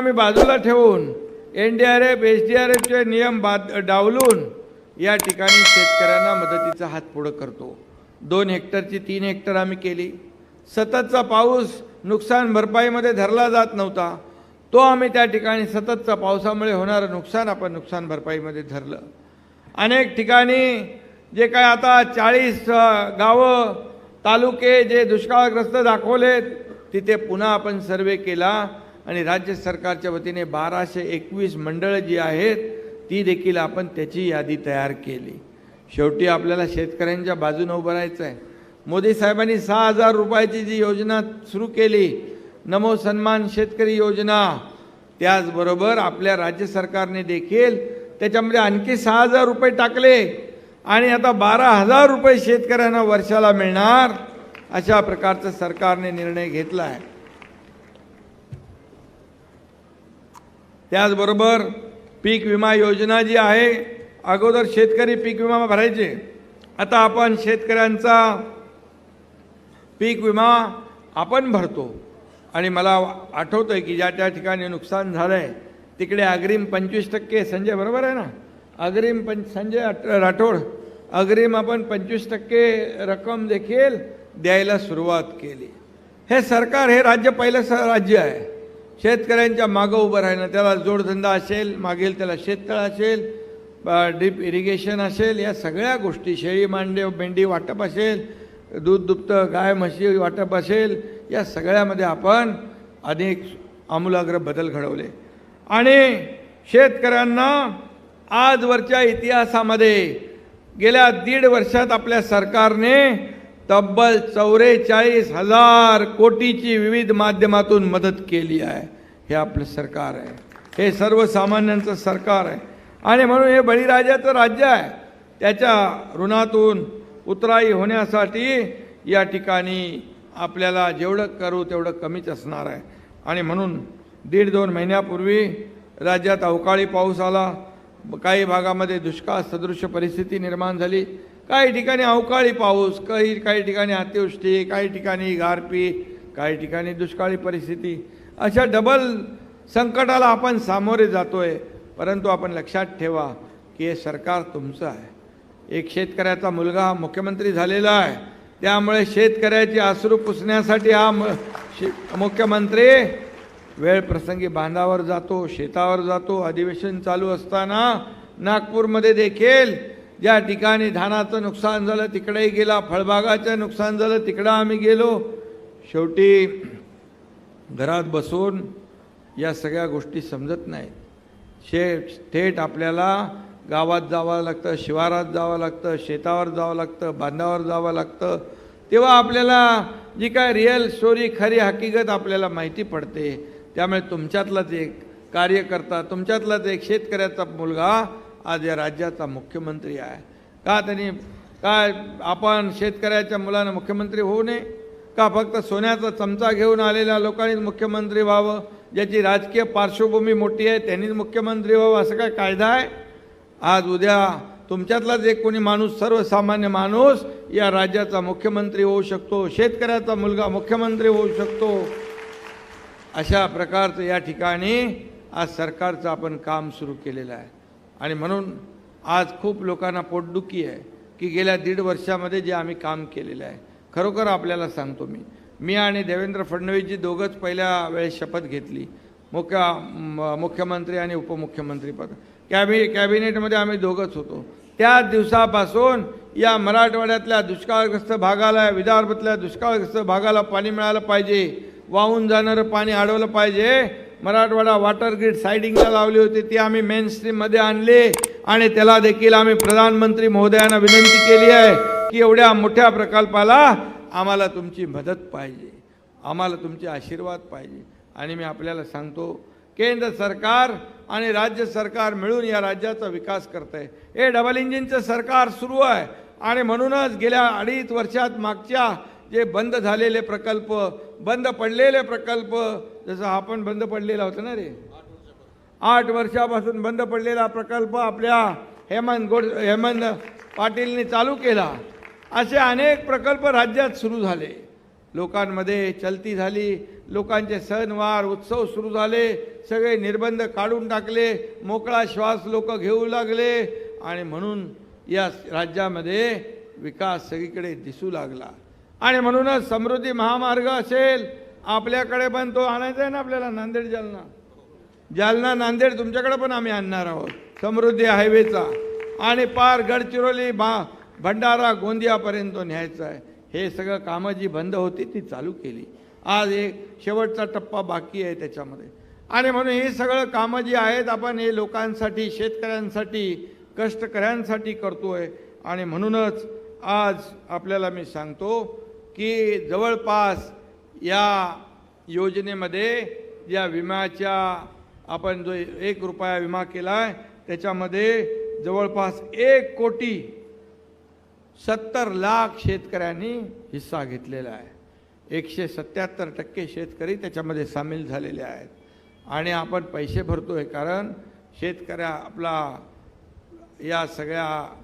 आम्ही बाजूला ठेवून N D R F S D R एफचे नियम बाद डावलून या ठिकाणी शेतकऱ्यांना मदतीचा हात पुढं करतो. दोन हेक्टरची तीन हेक्टर आम्ही केली. सततचा पाऊस नुकसान भरपाईमध्ये धरला जात नव्हता. तो आम्ही त्या ठिकाणी सततचा पावसामुळे होणारं नुकसान आपण नुकसान भरपाईमध्ये धरलं. अनेक ठिकाणी जे काय आता चाळीस गावं तालुके जे दुष्काळग्रस्त दाखवलेत तिथे पुन्हा आपण सर्वे केला. आणि राज्य सरकारच्या वतीने बाराशे एकवीस मंडळं जी आहेत ती देखील आपण त्याची यादी तयार केली. शेवटी आपल्याला शेतकऱ्यांच्या बाजूने उभं राहायचं आहे मोदी साहेबांनी सहा हजार रुपयाची जी योजना सुरू केली नमो सन्मान शेतकरी योजना त्याचबरोबर आपल्या राज्य सरकारने देखील त्याच्यामध्ये आणखी सहा हजार रुपये टाकले आणि आता बारा हजार रुपये शेतकऱ्यांना वर्षाला मिळणार अशा प्रकारचा सरकारने निर्णय घेतला आहे त्याचबरोबर पीक विमा योजना जी आहे अगोदर शेतकरी पीक विमा भरायचे. आता आपण शेतकऱ्यांचा पीक विमा आपण भरतो. आणि मला आठवतं आहे की ज्या त्या ठिकाणी नुकसान झालं आहे तिकडे अग्रिम पंचवीस टक्के संजय बरोबर आहे ना? अग्रिम पं संजय राठोड अग्रिम आपण पंचवीस टक्के रक्कम देखील द्यायला सुरुवात केली. हे सरकार हे राज्य पहिलं स राज्य आहे. शेतकऱ्यांच्या मागं उभं राहणं त्याला जोडधंदा असेल मागेल त्याला शेततळ असेल ड्रीप इरिगेशन असेल या सगळ्या गोष्टी शेळी मांडे मेंढी वाटप असेल दूध दुभतं गाय म्हशी वाटप असेल या सगळ्यामध्ये आपण अनेक आमूलाग्र बदल घडवले. आणि शेतकऱ्यांना आजवरच्या इतिहासामध्ये गेल्या दीड वर्षात आपल्या सरकारने तब्बल चौवेचाळीस हजार कोटीची विविध माध्यमातून मदत केली आहे. हे आपलं सरकार आहे. हे सर्वसामान्यांचं सरकार आहे. आणि म्हणून हे बळीराजाचं राज्य आहे. त्याच्या ऋणातून उतराई होण्यासाठी या ठिकाणी आपल्याला जेवढं करू तेवढं कमीच असणार आहे. आणि म्हणून दीड दोन महिन्यापूर्वी राज्यात अवकाळी पाऊस आला. काही भागामध्ये दुष्काळ सदृश परिस्थिती निर्माण झाली. काही ठिकाणी अवकाळी पाऊस काही काही ठिकाणी अतिवृष्टी काही ठिकाणी गारपी काही ठिकाणी दुष्काळी परिस्थिती. अशा डबल संकटाला आपण सामोरे जातो आहे परंतु आपण लक्षात ठेवा की हे सरकार तुमचं आहे. एक शेतकऱ्याचा मुलगा हा मुख्यमंत्री झालेला आहे. त्यामुळे शेतकऱ्याचे आसरू पुसण्यासाठी हा म- शे- मुख्यमंत्री वेळ प्रसंगी बांधावर जातो शेतावर जातो. अधिवेशन चालू असताना नागपूरमध्ये देखील ज्या ठिकाणी धानाचं नुकसान झालं तिकडेही गेला फळबागाचं नुकसान झालं तिकडं आम्ही गेलो. शेवटी घरात बसून या सगळ्या गोष्टी समजत नाहीत. शे थेट आपल्याला गावात जावं लागतं शिवारात जावं लागतं शेतावर जावं लागतं बांधावर जावं लागतं. तेव्हा आपल्याला जी काय रिअल स्टोरी खरी हकीकत आपल्याला माहिती पडते. त्यामुळे तुमच्यातलाच एक कार्यकर्ता तुमच्यातलाच एक शेतकऱ्याचा मुलगा आज या राज्याचा मुख्यमंत्री आहे. का त्यांनी काय आपण शेतकऱ्याच्या मुलानं मुख्यमंत्री होऊ नये? का फक्त सोन्याचा चमचा घेऊन आलेल्या लोकांनीच मुख्यमंत्री व्हावं? ज्याची राजकीय पार्श्वभूमी मोठी आहे त्यांनीच मुख्यमंत्री व्हावं? असं काय कायदा आहे? आज उद्या तुमच्यातलाच एक कोणी माणूस सर्वसामान्य माणूस या राज्याचा मुख्यमंत्री होऊ शकतो शेतकऱ्याचा मुलगा मुख्यमंत्री होऊ शकतो. अशा प्रकारचं या ठिकाणी आज सरकारचं आपण काम सुरू केलेलं आहे. आणि म्हणून आज खूप लोकांना पोटदुखी आहे की गेल्या दीड वर्षामध्ये जे आम्ही काम केलेलं आहे. खरोखर आपल्याला सांगतो मी. मी आणि देवेंद्र फडणवीसजी दोघंच पहिल्या वेळेस शपथ घेतली. मुख्य म- मुख्यमंत्री आणि उपमुख्यमंत्रीपद कॅबि कॅबिनेटमध्ये आम्ही दोघंच होतो. त्या दिवसापासून या मराठवाड्यातल्या दुष्काळग्रस्त भागाला विदर्भातल्या दुष्काळग्रस्त भागाला पाणी मिळालं पाहिजे. वाहून जाणारं पाणी अडवलं पाहिजे. मराठवाडा वॉटर ग्रीड सायडिंगला लावली होती. ती आम्ही मेन स्ट्रीममध्ये आणली आणि त्याला देखील आम्ही प्रधानमंत्री महोदयांना विनंती केली आहे की एवढ्या मोठ्या प्रकल्पाला आम्हाला तुमची मदत पाहिजे. आम्हाला तुमचे आशीर्वाद पाहिजे. आणि मी आपल्याला सांगतो केंद्र सरकार आणि राज्य सरकार मिळून या राज्याचा विकास करत आहे हे डबल इंजिनचं सरकार सुरू आहे. आणि म्हणूनच गेल्या अडीच वर्षात मागच्या जे बंद झालेले प्रकल्प बंद पडलेले प्रकल्प जसं आपण बंद पडलेला होता ना रे? आठ वर्षापासून बंद पडलेला प्रकल्प आपल्या हेमंत गोड हेमंत पाटीलने चालू केला. असे अनेक प्रकल्प राज्यात सुरू झाले. लोकांमध्ये चलती झाली लोकांचे सणवार उत्सव सुरू झाले सगळे निर्बंध काढून टाकले मोकळा श्वास लोक घेऊ लागले आणि म्हणून या राज्यामध्ये विकास सगळीकडे दिसू लागला. आणि म्हणूनच समृद्धी महामार्ग असेल आपल्याकडे पण तो आणायचा आहे ना आपल्याला नांदेड जालना. जालना नांदेड तुमच्याकडे पण आम्ही आणणार आहोत. समृद्धी हायवेचा. आणि पार गडचिरोली बा भंडारा गोंदियापर्यंत न्यायचं न्यायचा आहे. हे सगळं कामं जी बंद होती ती चालू केली. आज एक शेवटचा टप्पा बाकी आहे त्याच्यामध्ये. आणि म्हणून ही सगळं कामं जी आहेत आपण हे लोकांसाठी शेतकऱ्यांसाठी कष्टकऱ्यांसाठी करतो आहे आणि म्हणूनच आज आपल्याला मी सांगतो की जवळपास या योजनेमध्ये या विम्याच्या आपण जो एक रुपया विमा केला आहे त्याच्यामध्ये जवळपास एक कोटी सत्तर लाख शेतकऱ्यांनी हिस्सा घेतलेला आहे. एकशे सत्याहत्तर टक्के शेतकरी त्याच्यामध्ये सामील झालेले आहेत. आणि आपण पैसे भरतो आहे कारण शेतकऱ्या आपला या सगळ्या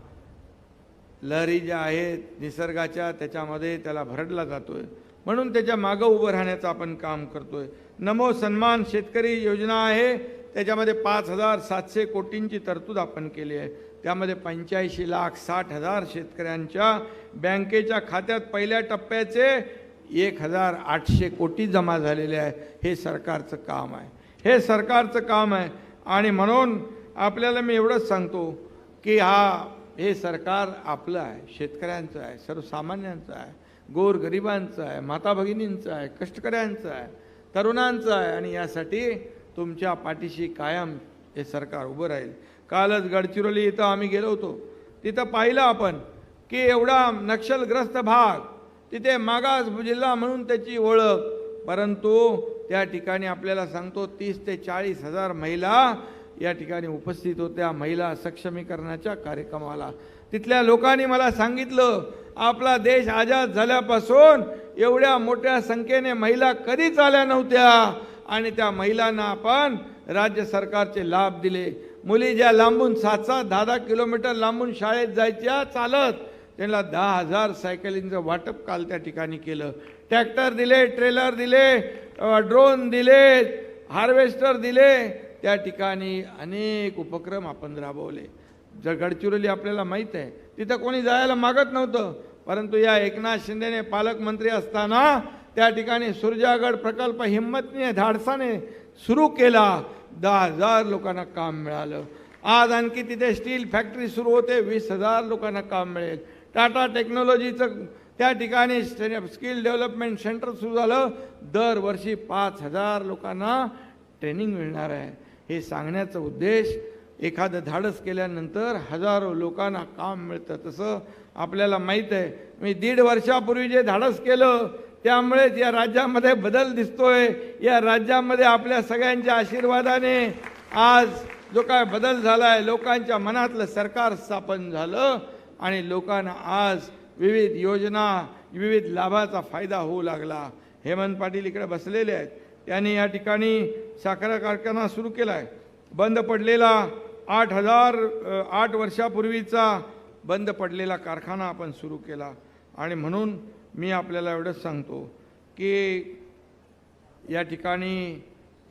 लहरी ज्या आहेत निसर्गाच्या त्याच्यामध्ये त्याला भरडला जातो आहे म्हणून त्याच्या मागं उभं राहण्याचं आपण काम करतो आहे नमो सन्मान शेतकरी योजना आहे. त्याच्यामध्ये पाच हजार सातशे कोटींची तरतूद आपण केली आहे. त्यामध्ये पंच्याऐंशी लाख साठ हजार शेतकऱ्यांच्या बँकेच्या खात्यात पहिल्या टप्प्याचे एक हजार आठशे कोटी जमा झालेले आहे. हे सरकारचं काम आहे. हे सरकारचं काम आहे. आणि म्हणून आपल्याला मी एवढंच सांगतो की हा हे सरकार आपलं आहे शेतकऱ्यांचं आहे सर्वसामान्यांचं आहे गोरगरिबांचं आहे माता भगिनींचं आहे कष्टकऱ्यांचं आहे तरुणांचं आहे आणि यासाठी तुमच्या पाठीशी कायम हे सरकार उभं राहील. कालच गडचिरोली इथं आम्ही गेलो होतो. तिथं पाहिलं आपण की एवढा नक्षलग्रस्त भाग तिथे मागास जिल्हा म्हणून त्याची ओळख. परंतु त्या ठिकाणी आपल्याला सांगतो तीस ते चाळीस हजार महिला या ठिकाणी उपस्थित होत्या महिला सक्षमीकरणाच्या कार्यक्रमाला. तिथल्या लोकांनी मला सांगितलं आपला देश आझाद झाल्यापासून एवढ्या मोठ्या संख्येने महिला कधीच आल्या नव्हत्या. आणि त्या महिलांना आपण राज्य सरकारचे लाभ दिले. मुली ज्या लांबून सात सात दहा दहा किलोमीटर लांबून शाळेत जायच्या चालत त्यांना दहा हजार सायकलिंगचं वाटप काल त्या ठिकाणी केलं. ट्रॅक्टर दिले ट्रेलर दिले ड्रोन दिले हार्वेस्टर दिले त्या ठिकाणी अनेक उपक्रम आपण राबवले. जर गडचिरोली आपल्याला माहीत आहे तिथं कोणी जायला मागत नव्हतं परंतु या एकनाथ शिंदेने पालकमंत्री असताना त्या ठिकाणी सुरजागड प्रकल्प हिंमतने धाडसाने सुरू केला. दहा हजार लोकांना काम मिळालं. आज आणखी तिथे स्टील फॅक्टरी सुरू होते वीस हजार लोकांना काम मिळेल. टाटा टेक्नॉलॉजीचं त्या ठिकाणी स्किल डेव्हलपमेंट सेंटर सुरू झालं. दरवर्षी पाच हजार लोकांना ट्रेनिंग मिळणार आहे. हे सांगण्याचा उद्देश एखादं धाडस केल्यानंतर हजारो लोकांना काम मिळतं. तसं आपल्याला माहीत आहे मी दीड वर्षापूर्वी जे धाडस केलं त्यामुळेच या राज्यामध्ये बदल दिसतोय. या राज्यामध्ये आपल्या सगळ्यांच्या आशीर्वादाने आज जो काय बदल झाला आहे लोकांच्या मनातलं सरकार स्थापन झालं आणि लोकांना आज विविध योजना विविध लाभाचा फायदा होऊ लागला. हेमंत पाटील इकडे बसलेले आहेत. यांनी या ठिकाणी साखर कारखाना सुरू केला आहे बंद पडलेला आठ हजार आठ वर्षापूर्वीचा बंद पडलेला कारखाना आपण सुरू केला. आणि म्हणून मी आपल्याला एवढंच सांगतो की या ठिकाणी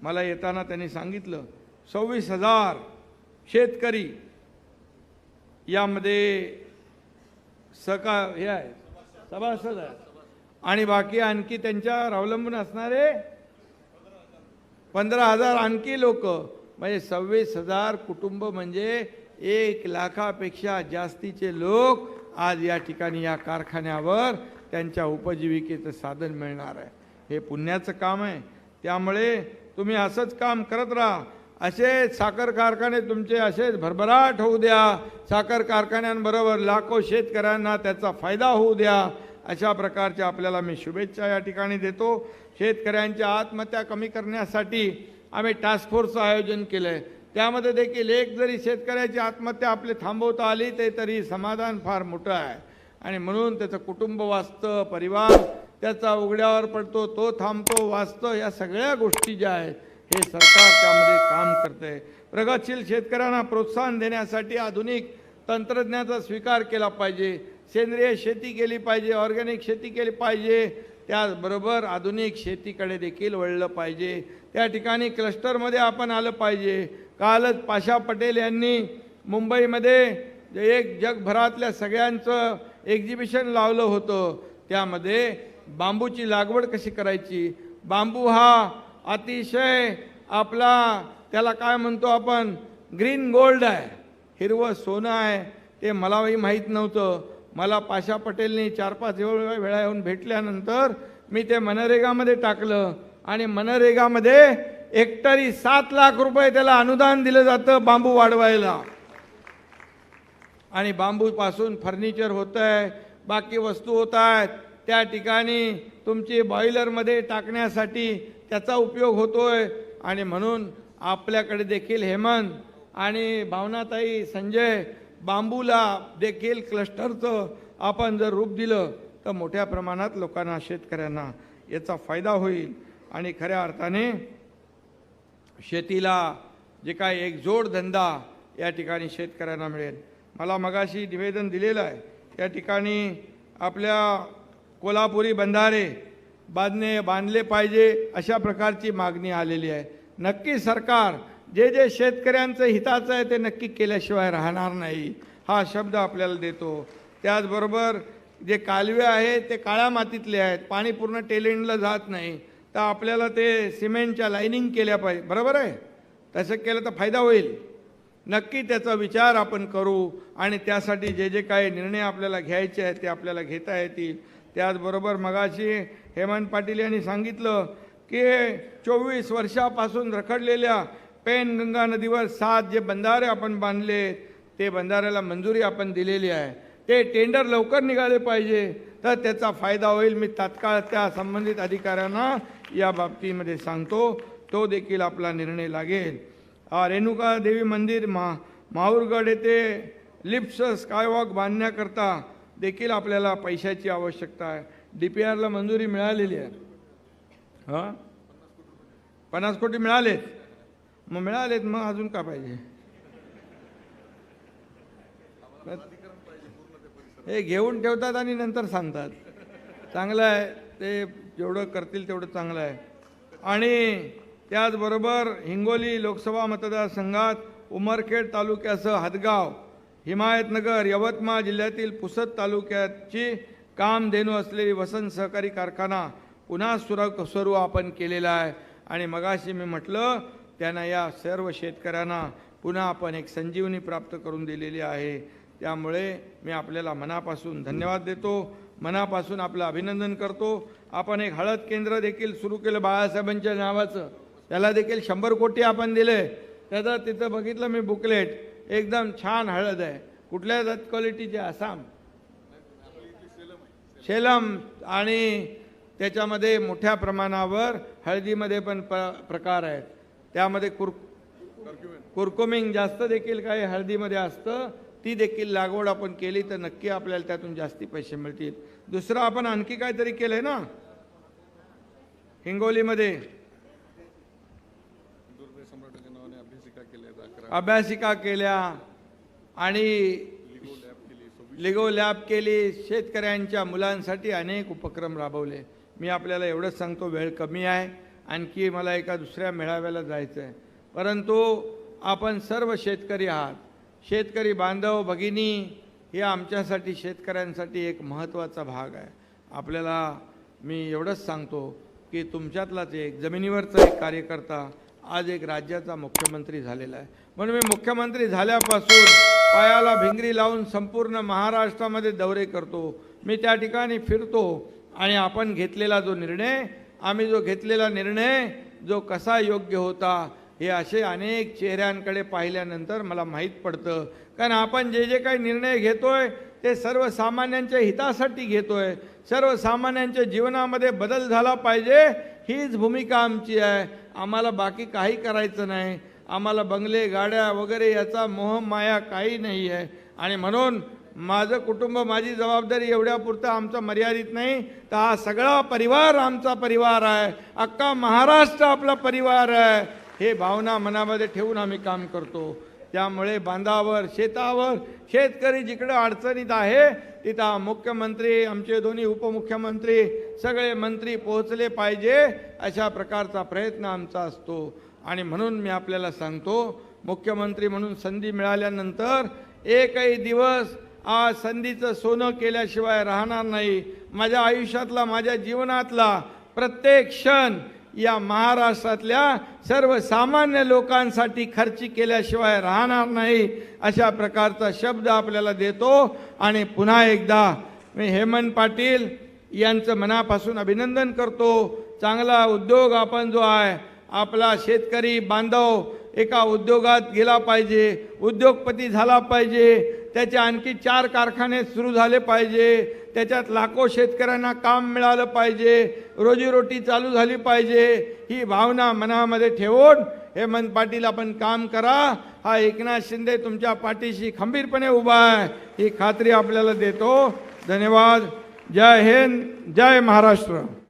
मला येताना त्यांनी सांगितलं सव्वीस हजार शेतकरी यामध्ये सका हे आहे सभासद आहे आणि बाकी आणखी त्यांच्यावर अवलंबून असणारे पंधरा हजार आणखी लोक. म्हणजे सव्वीस हजार कुटुंब म्हणजे एक लाखापेक्षा जास्तीचे लोक आज या ठिकाणी या कारखान्यावर त्यांच्या उपजीविकेचं साधन मिळणार आहे. हे पुण्याचं काम आहे. त्यामुळे तुम्ही असंच काम करत राहा. असे साखर कारखाने तुमचे असेच भरभराट होऊ द्या. साखर कारखान्यांबरोबर लाखो शेतकऱ्यांना त्याचा फायदा होऊ द्या. अशा प्रकारच्या आपल्याला मी शुभेच्छा या ठिकाणी देतो. शेतकऱ्यांच्या आत्महत्या कमी करण्यासाठी आम्ही टास्क फोर्सचं आयोजन केलं आहे त्यामध्ये देखील एक जरी शेतकऱ्याची आत्महत्या आपली थांबवता आली ते तरी समाधान फार मोठं आहे. आणि म्हणून त्याचं कुटुंब वाचतं परिवार त्याचा उघड्यावर पडतो तो थांबतो वाचतो या सगळ्या गोष्टी ज्या आहेत हे सरकार त्यामध्ये काम करते प्रगतशील शेतकऱ्यांना प्रोत्साहन देण्यासाठी आधुनिक तंत्रज्ञानाचा स्वीकार केला पाहिजे. सेंद्रिय शेती केली पाहिजे ऑर्गॅनिक शेती केली पाहिजे. त्याचबरोबर आधुनिक शेतीकडे देखील वळलं पाहिजे. त्या ठिकाणी क्लस्टरमध्ये आपण आलं पाहिजे. कालच पाशा पटेल यांनी मुंबईमध्ये एक जगभरातल्या सगळ्यांचं एक्झिबिशन लावलं होतं. त्यामध्ये बांबूची लागवड कशी करायची? बांबू हा अतिशय आपला त्याला काय म्हणतो आपण ग्रीन गोल्ड आहे. हिरवं सोनं आहे. ते मलाही माहीत नव्हतं. मला पाशा पटेलनी चार पाच वेळ वेळा येऊन भेटल्यानंतर मी ते मनरेगामध्ये टाकलं. आणि मनरेगामध्ये एकटरी सात लाख रुपये त्याला अनुदान दिलं जातं बांबू वाढवायला. आणि बांबूपासून फर्निचर होतं आहे बाकी वस्तू होत आहेत त्या ठिकाणी तुमची बॉयलरमध्ये टाकण्यासाठी त्याचा उपयोग होतोय. आणि म्हणून आपल्याकडे देखील हेमंत आणि भावनाताई संजय बांबूला देखील क्लस्टरचं आपण जर रूप दिलं तर मोठ्या प्रमाणात लोकांना शेतकऱ्यांना याचा फायदा होईल. आणि खऱ्या अर्थाने शेतीला जे काय एक जोडधंदा या ठिकाणी शेतकऱ्यांना मिळेल. मला मगाशी निवेदन दिलेलं आहे. या ठिकाणी आपल्या कोल्हापुरी बंधारे बांधणे बांधले पाहिजे अशा प्रकारची मागणी आलेली आहे. नक्की सरकार जे जे शेतकऱ्यांचं हिताचं आहे ते नक्की केल्याशिवाय राहणार नाही. हा शब्द आपल्याला देतो. त्याचबरोबर जे कालवे आहेत ते काळ्या मातीतले आहेत. पाणी पूर्ण टेलेंडला जात नाही. तर आपल्याला ते सिमेंटच्या लाईनिंग केल्या पाहिजे. बरोबर आहे? तसं केलं तर फायदा होईल. नक्की त्याचा विचार आपण करू आणि त्यासाठी जे जे काही निर्णय आपल्याला घ्यायचे आहेत ते आपल्याला घेता येतील. त्याचबरोबर मगाशी हेमंत पाटील यांनी सांगितलं की चोवीस वर्षापासून रखडलेल्या पेनगंगा नदीवर सात जे बंधारे आपण बांधले ते बंधाऱ्याला मंजुरी आपण दिलेली आहे. ते टेंडर लवकर निघाले पाहिजे तर त्याचा फायदा होईल. मी तात्काळ त्या संबंधित अधिकाऱ्यांना या बाबतीमध्ये सांगतो. तो देखील आपला निर्णय लागेल. रेणुका देवी मंदिर मा माहूरगड येथे लिप्स स्कायवॉक बांधण्याकरता देखील आपल्याला पैशाची आवश्यकता आहे. डी पी आरला मंजुरी मिळालेली आहे. हां? पन्नास कोटी मिळालेत. मग मिळालेत मग अजून का पाहिजे? हे घेऊन ठेवतात आणि नंतर सांगतात. चांगलं आहे ते जेवढं करतील तेवढं चांगलं आहे. आणि त्याचबरोबर हिंगोली लोकसभा मतदारसंघात उमरखेड तालुक्यासह हदगाव हिमायतनगर यवतमाळ जिल्ह्यातील पुसद तालुक्याची कामधेनू असलेली वसंत सहकारी कारखाना पुन्हा सुरू सुरू आपण केलेला आहे. आणि मगाशी मी म्हटलं त्यांना या सर्व शेतकऱ्यांना पुन्हा आपण एक संजीवनी प्राप्त करून दिलेली आहे. त्यामुळे मी आपल्याला मनापासून धन्यवाद देतो. मनापासून आपलं अभिनंदन करतो. आपण एक हळद केंद्र देखील सुरू केलं बाळासाहेबांच्या नावाचं. त्याला देखील शंभर कोटी आपण दिले. त्याचा तिथं बघितलं मी बुकलेट. एकदम छान हळद आहे. कुठल्या जात क्वालिटीची? आसाम. शेलम आणि त्याच्यामध्ये मोठ्या प्रमाणावर हळदीमध्ये पण प्र प्रकार आहेत. त्यामध्ये कुर कुरकुमिंग जास्त देखील काही हळदीमध्ये असतं ती देखील लागवड आपण केली तर नक्की आपल्याला त्यातून जास्ती पैसे मिळतील. दुसरं आपण आणखी काहीतरी केलंय ना? हिंगोलीमध्ये. अभ्यासिका केल्या आणि लिगो लॅब केली. शेतकऱ्यांच्या मुलांसाठी अनेक उपक्रम राबवले. मी आपल्याला एवढंच सांगतो वेळ कमी आहे. आणखी मला एका दुसऱ्या मेळाव्याला जायचं आहे परंतु आपण सर्व शेतकरी आहात. शेतकरी बांधव भगिनी हे आमच्यासाठी शेतकऱ्यांसाठी एक महत्त्वाचा भाग आहे. आपल्याला मी एवढंच सांगतो की तुमच्यातलाच एक जमिनीवरचा एक कार्यकर्ता आज एक राज्याचा मुख्यमंत्री झालेला आहे. म्हणून मी मुख्यमंत्री झाल्यापासून पायाला भिंगरी लावून संपूर्ण महाराष्ट्रामध्ये दौरे करतो. मी त्या ठिकाणी फिरतो आणि आपण घेतलेला जो निर्णय आम्ही जो घेतलेला निर्णय जो कसा योग्य होता हे असे अनेक चेहऱ्यांकडे पाहिल्यानंतर मला माहीत पडतं. कारण आपण जे जे काही निर्णय घेतोय ते सर्वसामान्यांच्या हितासाठी घेतोय. सर्वसामान्यांच्या जीवनामध्ये बदल झाला पाहिजे हीच भूमिका आमची आहे. आम्हाला बाकी काही करायचं नाही. आम्हाला बंगले गाड्या वगैरे याचा मोह माया काही नाही आहे. आणि म्हणून माझं कुटुंब माझी जबाबदारी एवढ्यापुरतं आमचं मर्यादित नाही. तर हा सगळा परिवार आमचा परिवार आहे. अख्खा महाराष्ट्र आपला परिवार आहे. हे भावना मनामध्ये ठेवून आम्ही काम करतो. त्यामुळे बांधावर शेतावर शेतकरी जिकडं अडचणीत आहे तिथं मुख्यमंत्री आमचे दोन्ही उपमुख्यमंत्री सगळे मंत्री पोहोचले पाहिजे अशा प्रकारचा प्रयत्न आमचा असतो. आणि म्हणून मी आपल्याला सांगतो मुख्यमंत्री म्हणून संधी मिळाल्यानंतर एकही दिवस संधीचं सोनं केल्याशिवाय राहणार नाही. माझ्या आयुष्यातला माझ्या जीवनातला प्रत्येक क्षण या महाराष्ट्रातल्या सर्वसामान्य लोकांसाठी खर्ची केल्याशिवाय राहणार नाही अशा प्रकारचा शब्द आपल्याला देतो. आणि पुन्हा एकदा मी हेमंत पाटील यांचं मनापासून अभिनंदन करतो. चांगला उद्योग आपण जो आहे आपला शेतकरी बांधव एका उद्योगात गेला पाहिजे उद्योगपती झाला पाहिजे त्याचे आणखी चार कारखाने सुरू झाले पाहिजे. त्याच्यात लाखो शेतकऱ्यांना काम मिळालं पाहिजे. रोजीरोटी चालू झाली पाहिजे. ही भावना मनामध्ये ठेवून हेमंत पाटील आपण काम करा. हा एकनाथ शिंदे तुमच्या पाठीशी खंबीरपणे उभा आहे. ही खात्री आपल्याला देतो. धन्यवाद. जय हिंद. जय महाराष्ट्र.